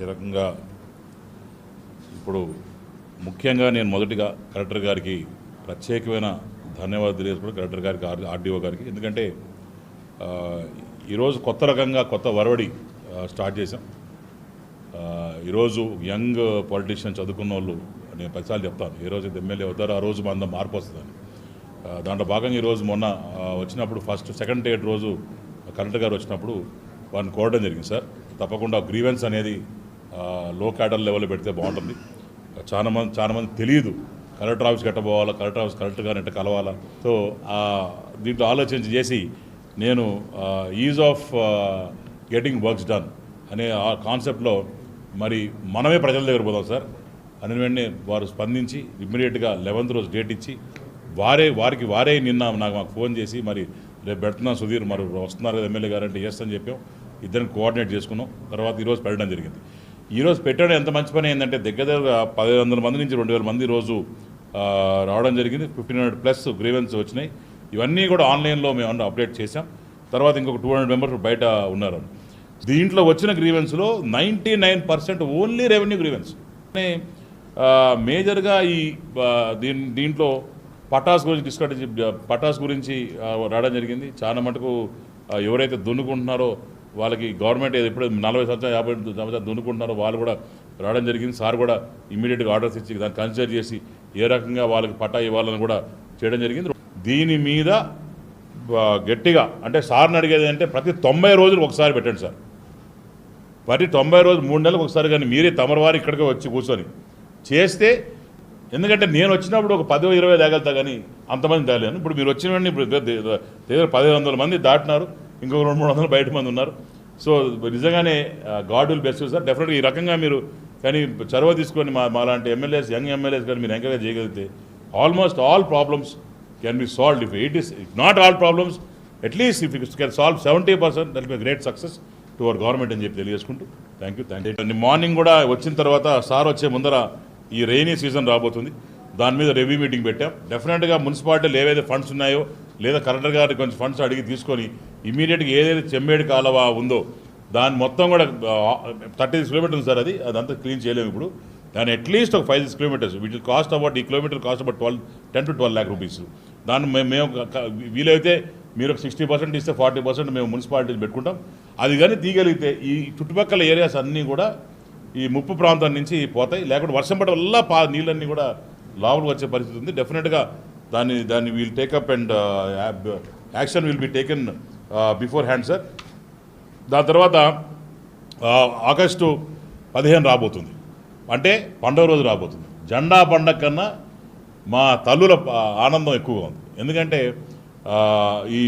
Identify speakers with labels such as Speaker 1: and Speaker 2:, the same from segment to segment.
Speaker 1: ఈ రకంగా ఇప్పుడు ముఖ్యంగా నేను మొదటిగా కలెక్టర్ గారికి ప్రత్యేకమైన ధన్యవాదాలు తెలియజేసుకోవడం కలెక్టర్ గారికి ఆర్ ఆర్డీఓ గారికి. ఎందుకంటే ఈరోజు కొత్త రకంగా కొత్త వరవడి స్టార్ట్ చేశాం. ఈరోజు యంగ్ పాలిటీషియన్ చదువుకున్న వాళ్ళు నేను పదిసార్లు చెప్తాను ఏ రోజు ఎమ్మెల్యే అవుతారో ఆ రోజు మన మార్పు వస్తుందని. దాంట్లో భాగంగా ఈరోజు మొన్న వచ్చినప్పుడు ఫస్ట్ సెకండ్ డేట్ రోజు కలెక్టర్ గారు వచ్చినప్పుడు వారిని కోరడం జరిగింది సార్. తప్పకుండా గ్రీవెన్స్ అనేది లో క్యాడర్ లెవెల్ పెడితే బాగుంటుంది. చాలా మంది చాలా మంది తెలియదు కలెక్టర్ ఆఫీస్ కట్టబోవాలా కలెక్టర్ ఆఫీస్ కలెక్టర్ గారిని ఎట్ట కలవాలా? సో దీంట్లో ఆలోచించి చేసి నేను ease of getting works done అనే ఆ కాన్సెప్ట్లో మరి మనమే ప్రజల దగ్గర పోదాం సార్. అని వెంటనే వారు స్పందించి ఇమ్మీడియట్గా లెవెన్త్ రోజు డేట్ ఇచ్చి వారే వారికి వారే నిన్న నాకు మాకు ఫోన్ చేసి మరి రేపు పెడుతున్నాం సుధీర్ మరి వస్తున్నారు కదా ఎమ్మెల్యే గారు అంటే ఎస్ అని చెప్పాం. ఇద్దరిని కోఆర్డినేట్ చేసుకున్నాం. తర్వాత ఈరోజు పెట్టడం జరిగింది. ఈరోజు పెట్టడం ఎంత మంచి పని ఏంటంటే దగ్గర దగ్గర పదిహేను వందల మంది నుంచి రెండు వేల మంది రోజు రావడం జరిగింది. ఫిఫ్టీన్ హండ్రెడ్ ప్లస్ గ్రీవెన్స్ వచ్చినాయి. ఇవన్నీ కూడా ఆన్లైన్లో మేము అప్డేట్ చేసాం తర్వాత ఇంకొక టూ హండ్రెడ్ మెంబర్స్ బయట ఉన్నారు దీంట్లో వచ్చిన గ్రీవెన్స్లో ninety nine percent only revenue grievance. మేజర్గా ఈ దీని దీంట్లో పటాస్ గురించి డిస్కట్ పటాస్ గురించి రావడం జరిగింది. చాలా మటుకు ఎవరైతే దున్నుకుంటున్నారో వాళ్ళకి గవర్నమెంట్ ఏది ఎప్పుడు నలభై సంవత్సరాలు యాభై సంవత్సరాలు దున్నుకుంటున్నారో వాళ్ళు కూడా రావడం జరిగింది. సార్ కూడా ఇమీడియట్గా ఆర్డర్స్ ఇచ్చి దాన్ని కన్సిడర్ చేసి ఏ రకంగా వాళ్ళకి పట్టా ఇవ్వాలని కూడా చేయడం జరిగింది. దీని మీద గట్టిగా అంటే సార్ని అడిగేది అంటే ప్రతి తొంభై రోజులు ఒకసారి పెట్టండి సార్. ప్రతి తొంభై రోజులు మూడు నెలలకు ఒకసారి కానీ మీరే తమరవారి ఇక్కడికి వచ్చి కూర్చొని చేస్తే ఎందుకంటే నేను వచ్చినప్పుడు ఒక పదో ఇరవై తేగలుగుతా కానీ అంతమంది తేలేను ఇప్పుడు మీరు వచ్చిన వెంటనే ఇప్పుడు పదిహేను వందల మంది దాటినారు. ఇంకొక రెండు మూడు వందల బయట మంది ఉన్నారు. సో నిజంగానే గాడ్ విల్ బెస్ట్ సార్ డెఫినెట్గా ఈ రకంగా మీరు కానీ చొరవ తీసుకొని మా మాలాంటి ఎమ్మెల్యేస్ యంగ్ ఎమ్మెల్యేస్ కానీ మీరు ఎంకరేజ్ చేయగలిగితే almost all problems can be solved if it is not all problems at least if it can solve seventy percent that be great success to our government అని చెప్పి తెలియజేసుకుంటూ thank you thank you morning కూడా వచ్చిన తర్వాత sir వచ్చే ముందర ఈ rainy season రాబోతుంది. దాని మీద రివ్యూ మీటింగ్ పెట్టాం. డెఫినెట్గా మున్సిపాలిటీలు ఏవైతే ఫండ్స్ ఉన్నాయో లేదా కలెక్టర్ గారి కొంచెం ఫండ్స్ అడిగి తీసుకొని ఇమీడియట్గా ఏదైతే చెమ్మేడు కాలువ ఉందో దాన్ని మొత్తం కూడా థర్టీ సిక్స్ కిలోమీటర్స్ ఉంది సార్ అది అదంతా క్లీన్ చేయలేము ఇప్పుడు. దాని అట్లీస్ట్ ఒక ఫైవ్ సిక్స్ కిలోమీటర్స్ వీటి కాస్ట్ అబౌట్ ఈ kilometre cost about twelve ten to twelve lakh rupees. దాన్ని మేము మేము వీలైతే మీరు ఒక సిక్స్టీ పర్సెంట్ ఇస్తే ఫార్టీ పర్సెంట్ మేము మున్సిపాలిటీ పెట్టుకుంటాం. అది కానీ తీయగలిగితే ఈ చుట్టుపక్కల ఏరియాస్ అన్నీ కూడా ఈ ముప్పు ప్రాంతం నుంచి పోతాయి. లేకుంటే వర్షం పడడం వల్ల పా నీళ్ళన్నీ కూడా లోపలికి వచ్చే పరిస్థితి ఉంది. డెఫినెట్గా దాన్ని దాన్ని we'll take up and action will be taken beforehand sir దాని తర్వాత uh, ఆగస్టు పదిహేను రాబోతుంది. అంటే పండుగ రోజు రాబోతుంది. జెండా పండగ కన్నా మా తల్లుల ఆనందం ఎక్కువగా ఉంది. ఎందుకంటే ఈ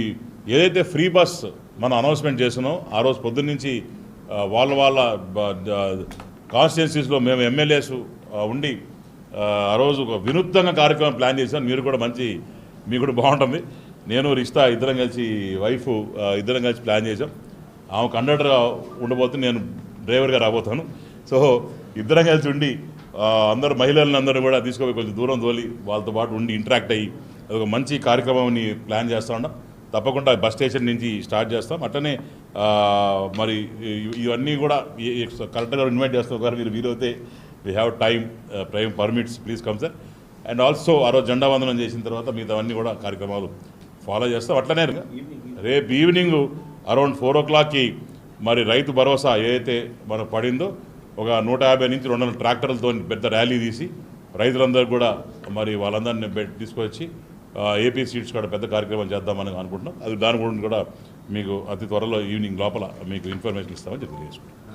Speaker 1: ఏదైతే ఫ్రీ బస్ మనం అనౌన్స్మెంట్ చేసినాం ఆ రోజు పొద్దున్న నుంచి వాళ్ళ వాళ్ళ కాన్స్టిట్యున్సీస్లో మేము ఎమ్మెల్యేస్ ఉండి ఆ, రోజు ఒక వినూత్నంగా కార్యక్రమం ప్లాన్ చేశాను. మీరు కూడా మంచి మీకు కూడా బాగుంటుంది. నేను రిష్తా ఇద్దరం కలిసి వైఫ్ ఇద్దరం కలిసి ప్లాన్ చేశాం. ఆమె కండక్టర్గా ఉండబోతుంది నేను డ్రైవర్గా రాబోతాను. సో ఇద్దరం కలిసి ఉండి అందరు మహిళలను అందరూ కూడా తీసుకుపోయి కొంచెం దూరం తోలి వాళ్ళతో పాటు ఉండి ఇంటరాక్ట్ అయ్యి ఒక మంచి కార్యక్రమాన్ని ప్లాన్ చేస్తూ ఉన్నాం. తప్పకుండా బస్ స్టేషన్ నుంచి స్టార్ట్ చేస్తాం. అట్లనే మరి ఇవన్నీ కూడా కరెక్ట్గా ఇన్వైట్ చేస్తాం ఒకవేళ మీరు వీలైతే we have time prime permits please come sir and also ఆ రోజు జెండా వందనం చేసిన తర్వాత మిగతావన్నీ కూడా కార్యక్రమాలు ఫాలో చేస్తాం. అట్లనే రేపు ఈవినింగ్ అరౌండ్ ఫోర్ ఓ క్లాక్కి మరి రైతు భరోసా ఏదైతే మనకు పడిందో ఒక నూట యాభై నుంచి రెండు వందల ట్రాక్టర్లతో పెద్ద ర్యాలీ తీసి రైతులందరూ కూడా మరి వాళ్ళందరినీ తీసుకొచ్చి ఏపీ సీట్స్ కూడా పెద్ద కార్యక్రమం చేద్దామని అనుకుంటున్నాం. అది దాని గురించి కూడా మీకు అతి త్వరలో ఈవినింగ్ లోపల మీకు ఇన్ఫర్మేషన్ ఇస్తామని చెప్పి తెలియజేసుకుంటాం